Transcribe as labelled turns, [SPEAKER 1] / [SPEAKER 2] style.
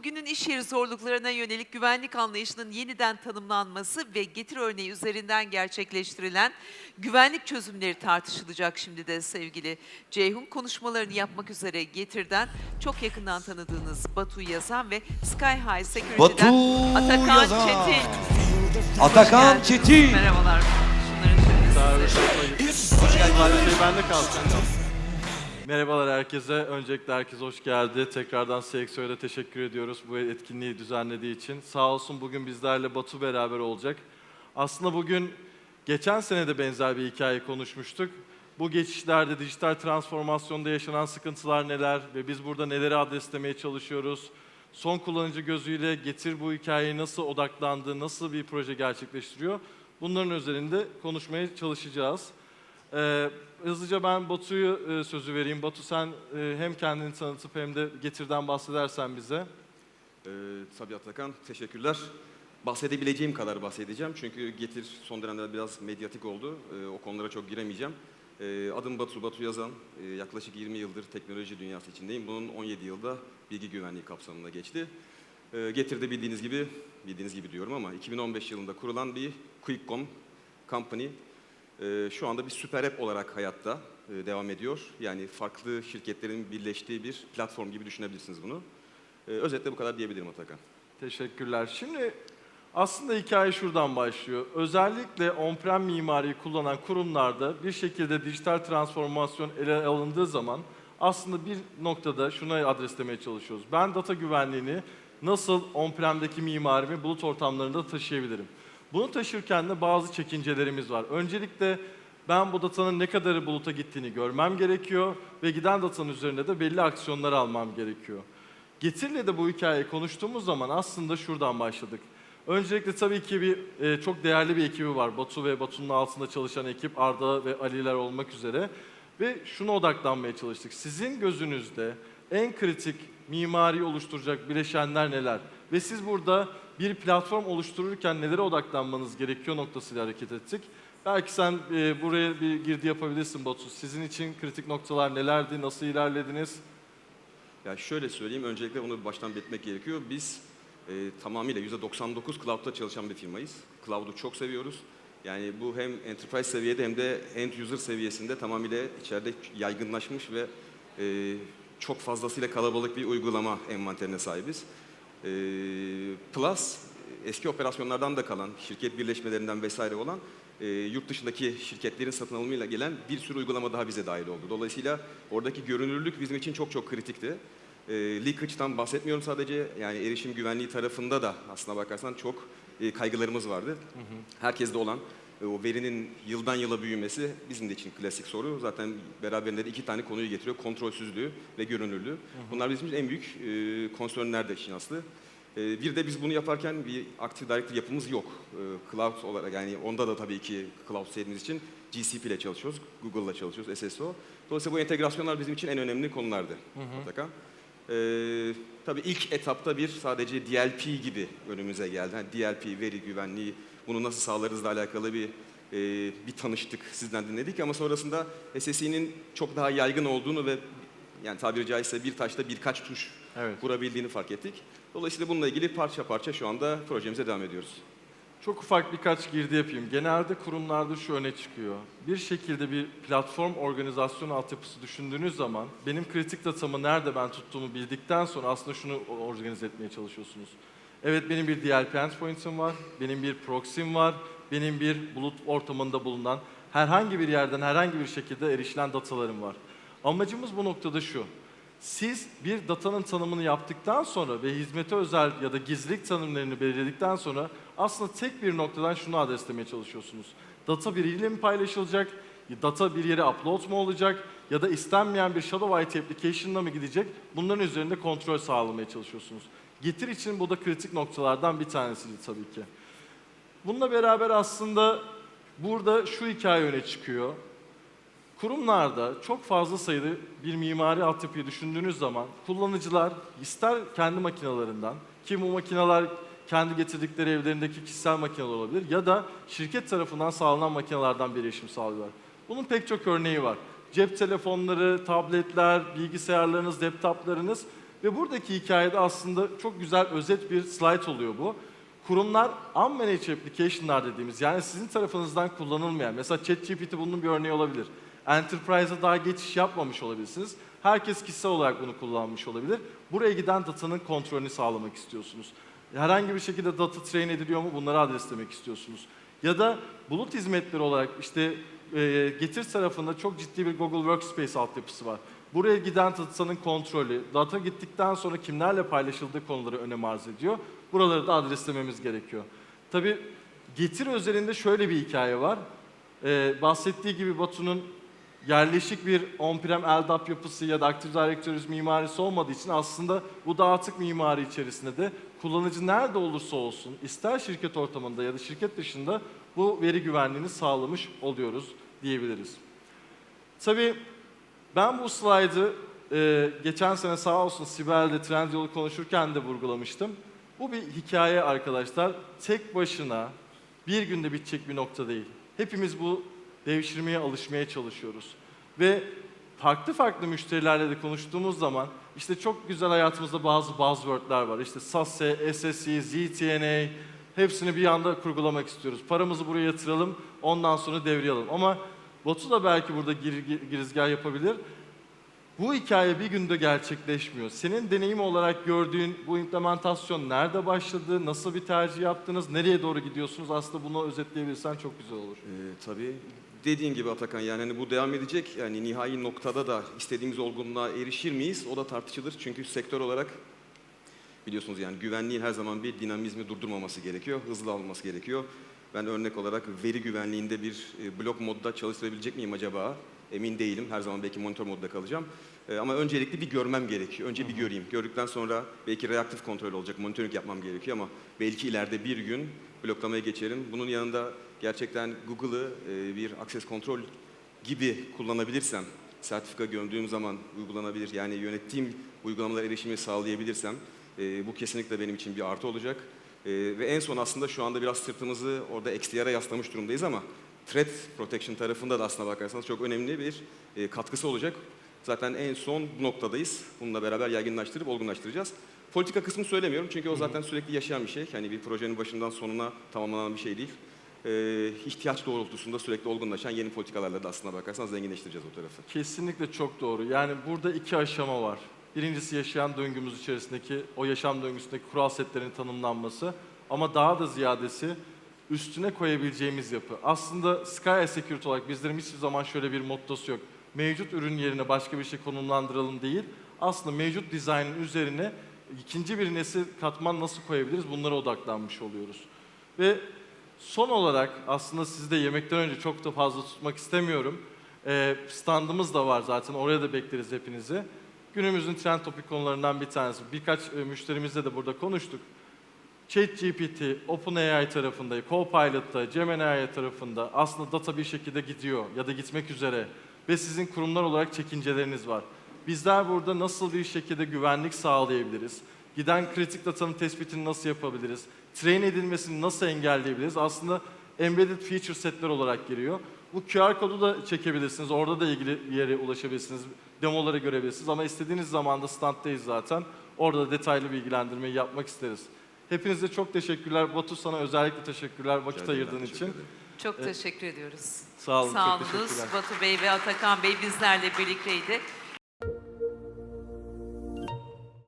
[SPEAKER 1] bugünün iş yeri zorluklarına yönelik güvenlik anlayışının yeniden tanımlanması ve getir örneği üzerinden gerçekleştirilen güvenlik çözümleri tartışılacak şimdi de sevgili Ceyhun. Konuşmalarını yapmak üzere Getir'den çok yakından tanıdığınız Batu Yazan ve Sky High Security'den
[SPEAKER 2] Batu
[SPEAKER 1] Atakan
[SPEAKER 2] Yazan.
[SPEAKER 1] Çetin.
[SPEAKER 2] Atakan
[SPEAKER 1] Hoş geldiniz.
[SPEAKER 2] Çetin.
[SPEAKER 1] Merhabalar. Şunları şöyle size.
[SPEAKER 3] Hoş geldin. Bende kalsın. Merhabalar herkese. Öncelikle herkese hoş geldi. Tekrardan CXO'ya teşekkür ediyoruz bu etkinliği düzenlediği için. Sağ olsun bugün bizlerle Batu beraber olacak. Aslında bugün geçen sene de benzer bir hikaye konuşmuştuk. Bu geçişlerde dijital transformasyonda yaşanan sıkıntılar neler ve biz burada neleri adreslemeye çalışıyoruz? Son kullanıcı gözüyle Getir bu hikayeye nasıl odaklandı, nasıl bir proje gerçekleştiriyor? Bunların üzerinde konuşmaya çalışacağız. Ee, hızlıca ben Batu'yu e, sözü vereyim. Batu sen e, hem kendini tanıtıp hem de Getir'den bahsedersen bize.
[SPEAKER 4] Ee, tabii Atakan, teşekkürler. Bahsedebileceğim kadar bahsedeceğim. Çünkü Getir son dönemde biraz medyatik oldu. Ee, o konulara çok giremeyeceğim. Ee, adım Batu, Batu Yazan. Ee, yaklaşık 20 yıldır teknoloji dünyası içindeyim. Bunun 17 yılda bilgi güvenliği kapsamında geçti. Ee, Getir'de bildiğiniz gibi, bildiğiniz gibi diyorum ama 2015 yılında kurulan bir Quickcom Company. Ee, şu anda bir süper app olarak hayatta e, devam ediyor. Yani farklı şirketlerin birleştiği bir platform gibi düşünebilirsiniz bunu. Ee, özetle bu kadar diyebilirim Atakan.
[SPEAKER 3] Teşekkürler. Şimdi aslında hikaye şuradan başlıyor. Özellikle on-prem mimariyi kullanan kurumlarda bir şekilde dijital transformasyon ele alındığı zaman aslında bir noktada şuna adreslemeye çalışıyoruz. Ben data güvenliğini nasıl on-prem'deki mimarimi bulut ortamlarında taşıyabilirim? Bunu taşırken de bazı çekincelerimiz var. Öncelikle ben bu datanın ne kadarı buluta gittiğini görmem gerekiyor ve giden datanın üzerinde de belli aksiyonlar almam gerekiyor. Getir'le de bu hikayeyi konuştuğumuz zaman aslında şuradan başladık. Öncelikle tabii ki bir e, çok değerli bir ekibi var. Batu ve Batu'nun altında çalışan ekip Arda ve Aliler olmak üzere. Ve şuna odaklanmaya çalıştık. Sizin gözünüzde en kritik mimari oluşturacak bileşenler neler? Ve siz burada bir platform oluştururken nelere odaklanmanız gerekiyor noktasıyla hareket ettik. Belki sen e, buraya bir girdi yapabilirsin Batu. Sizin için kritik noktalar nelerdi? Nasıl ilerlediniz?
[SPEAKER 4] Ya şöyle söyleyeyim, öncelikle bunu baştan belirtmek gerekiyor. Biz e, tamamıyla %99 cloud'da çalışan bir firmayız. Cloud'u çok seviyoruz. Yani bu hem enterprise seviyede hem de end user seviyesinde tamamıyla içeride yaygınlaşmış ve e, çok fazlasıyla kalabalık bir uygulama envanterine sahibiz. E, Plus, eski operasyonlardan da kalan, şirket birleşmelerinden vesaire olan e, yurt dışındaki şirketlerin satın alımıyla gelen bir sürü uygulama daha bize dahil oldu. Dolayısıyla oradaki görünürlük bizim için çok çok kritikti. E, leakage'dan bahsetmiyorum sadece. Yani erişim güvenliği tarafında da aslına bakarsan çok e, kaygılarımız vardı. Herkeste olan e, o verinin yıldan yıla büyümesi bizim de için klasik soru. Zaten beraberinde de iki tane konuyu getiriyor. Kontrolsüzlüğü ve görünürlüğü. Bunlar bizim için en büyük e, konsörler de işin aslı. E, bir de biz bunu yaparken bir Active Directory yapımız yok. E, cloud olarak yani onda da tabii ki cloud serimiz için GCP ile çalışıyoruz, Google'la çalışıyoruz, SSO. Dolayısıyla bu entegrasyonlar bizim için en önemli konulardı mutlaka. Ee, tabii ilk etapta bir sadece DLP gibi önümüze geldi. Yani DLP, veri güvenliği, bunu nasıl sağlarızla alakalı bir e, bir tanıştık, sizden dinledik ama sonrasında SSE'nin çok daha yaygın olduğunu ve yani tabiri caizse bir taşta birkaç tuş
[SPEAKER 3] Evet.
[SPEAKER 4] kurabildiğini fark ettik. Dolayısıyla bununla ilgili parça parça şu anda projemize devam ediyoruz.
[SPEAKER 3] Çok ufak birkaç girdi yapayım. Genelde kurumlarda şu öne çıkıyor. Bir şekilde bir platform organizasyon altyapısı düşündüğünüz zaman benim kritik datamı nerede ben tuttuğumu bildikten sonra aslında şunu organize etmeye çalışıyorsunuz. Evet benim bir DLP endpoint'im var, benim bir proxy'm var, benim bir bulut ortamında bulunan herhangi bir yerden herhangi bir şekilde erişilen datalarım var. Amacımız bu noktada şu. Siz bir datanın tanımını yaptıktan sonra ve hizmete özel ya da gizlilik tanımlarını belirledikten sonra aslında tek bir noktadan şunu adreslemeye çalışıyorsunuz. Data biriyle mi paylaşılacak, data bir yere upload mu olacak ya da istenmeyen bir Shadow IT application'la mı gidecek? Bunların üzerinde kontrol sağlamaya çalışıyorsunuz. Getir için bu da kritik noktalardan bir tanesiydi tabii ki. Bununla beraber aslında burada şu hikaye öne çıkıyor. Kurumlarda çok fazla sayıda bir mimari altyapıyı düşündüğünüz zaman kullanıcılar ister kendi makinalarından ki bu makineler kendi getirdikleri evlerindeki kişisel makineler olabilir ya da şirket tarafından sağlanan makinelerden bir erişim sağlıyorlar. Bunun pek çok örneği var. Cep telefonları, tabletler, bilgisayarlarınız, laptoplarınız Ve buradaki hikayede aslında çok güzel özet bir slide oluyor bu. Kurumlar unmanaged application'lar dediğimiz yani sizin tarafınızdan kullanılmayan, mesela ChatGPT bunun bir örneği olabilir. Enterprise'a daha geçiş yapmamış olabilirsiniz. Herkes kişisel olarak bunu kullanmış olabilir. Buraya giden datanın kontrolünü sağlamak istiyorsunuz. Herhangi bir şekilde data train ediliyor mu bunları adreslemek istiyorsunuz. Ya da bulut hizmetleri olarak işte e, getir tarafında çok ciddi bir Google Workspace altyapısı var. Buraya giden datanın kontrolü, data gittikten sonra kimlerle paylaşıldığı konuları önem arz ediyor. Buraları da adreslememiz gerekiyor. Tabii getir özelinde şöyle bir hikaye var. Ee, bahsettiği gibi Batu'nun yerleşik bir on-prem LDAP yapısı ya da Active Directory mimarisi olmadığı için aslında bu dağıtık mimari içerisinde de kullanıcı nerede olursa olsun, ister şirket ortamında ya da şirket dışında bu veri güvenliğini sağlamış oluyoruz diyebiliriz. Tabii ben bu slaydı e, geçen sene sağ olsun Sibel'de Trendyol'u konuşurken de vurgulamıştım. Bu bir hikaye arkadaşlar. Tek başına bir günde bitecek bir nokta değil. Hepimiz bu devşirmeye alışmaya çalışıyoruz. Ve farklı farklı müşterilerle de konuştuğumuz zaman işte çok güzel hayatımızda bazı buzzword'ler var. İşte SASE, SSE, ZTNA hepsini bir anda kurgulamak istiyoruz. Paramızı buraya yatıralım, ondan sonra devreye alalım. Ama Batu da belki burada gir, gir- girizgah yapabilir. Bu hikaye bir günde gerçekleşmiyor. Senin deneyim olarak gördüğün bu implementasyon nerede başladı, nasıl bir tercih yaptınız, nereye doğru gidiyorsunuz? Aslında bunu özetleyebilirsen çok güzel olur.
[SPEAKER 4] Ee, tabii dediğin gibi Atakan yani hani bu devam edecek. Yani nihai noktada da istediğimiz olgunluğa erişir miyiz? O da tartışılır. Çünkü sektör olarak biliyorsunuz yani güvenliğin her zaman bir dinamizmi durdurmaması gerekiyor. Hızlı alınması gerekiyor. Ben örnek olarak veri güvenliğinde bir e, blok modda çalıştırabilecek miyim acaba? Emin değilim. Her zaman belki monitör modda kalacağım. E, ama öncelikle bir görmem gerekiyor. Önce bir göreyim. Gördükten sonra belki reaktif kontrol olacak. Monitörlük yapmam gerekiyor ama belki ileride bir gün bloklamaya geçerim. Bunun yanında gerçekten Google'ı e, bir access kontrol gibi kullanabilirsem, sertifika gömdüğüm zaman uygulanabilir. Yani yönettiğim uygulamalara erişimi sağlayabilirsem e, bu kesinlikle benim için bir artı olacak. E, ve en son aslında şu anda biraz sırtımızı orada XDR'a yaslamış durumdayız ama threat protection tarafında da aslına bakarsanız çok önemli bir e, katkısı olacak. Zaten en son bu noktadayız. Bununla beraber yaygınlaştırıp olgunlaştıracağız. Politika kısmını söylemiyorum çünkü o zaten sürekli yaşayan bir şey. Yani bir projenin başından sonuna tamamlanan bir şey değil. Ee, ihtiyaç doğrultusunda sürekli olgunlaşan yeni politikalarla da aslına bakarsanız zenginleştireceğiz o tarafı.
[SPEAKER 3] Kesinlikle çok doğru. Yani burada iki aşama var. Birincisi yaşayan döngümüz içerisindeki, o yaşam döngüsündeki kural setlerinin tanımlanması. Ama daha da ziyadesi üstüne koyabileceğimiz yapı. Aslında Sky Security olarak bizlerin hiçbir zaman şöyle bir mottosu yok. Mevcut ürün yerine başka bir şey konumlandıralım değil. Aslında mevcut dizaynın üzerine ikinci bir nesil katman nasıl koyabiliriz bunlara odaklanmış oluyoruz. Ve son olarak aslında sizi de yemekten önce çok da fazla tutmak istemiyorum. Standımız da var zaten oraya da bekleriz hepinizi. Günümüzün trend topik konularından bir tanesi. Birkaç müşterimizle de burada konuştuk. ChatGPT, OpenAI tarafında, Copilot'ta, Gemini tarafında aslında data bir şekilde gidiyor ya da gitmek üzere ve sizin kurumlar olarak çekinceleriniz var. Bizler burada nasıl bir şekilde güvenlik sağlayabiliriz? Giden kritik datanın tespitini nasıl yapabiliriz? Train edilmesini nasıl engelleyebiliriz? Aslında embedded feature setler olarak giriyor. Bu QR kodu da çekebilirsiniz. Orada da ilgili bir yere ulaşabilirsiniz. Demoları görebilirsiniz. Ama istediğiniz zaman da standdayız zaten. Orada da detaylı bilgilendirmeyi yapmak isteriz. Hepinize çok teşekkürler. Batu sana özellikle teşekkürler vakit
[SPEAKER 4] Rica
[SPEAKER 3] ayırdığın için.
[SPEAKER 4] ederim.
[SPEAKER 1] Çok teşekkür ediyoruz.
[SPEAKER 3] Sağ olun.
[SPEAKER 1] Sağ olunuz. Batu Bey ve Atakan Bey bizlerle birlikteydi.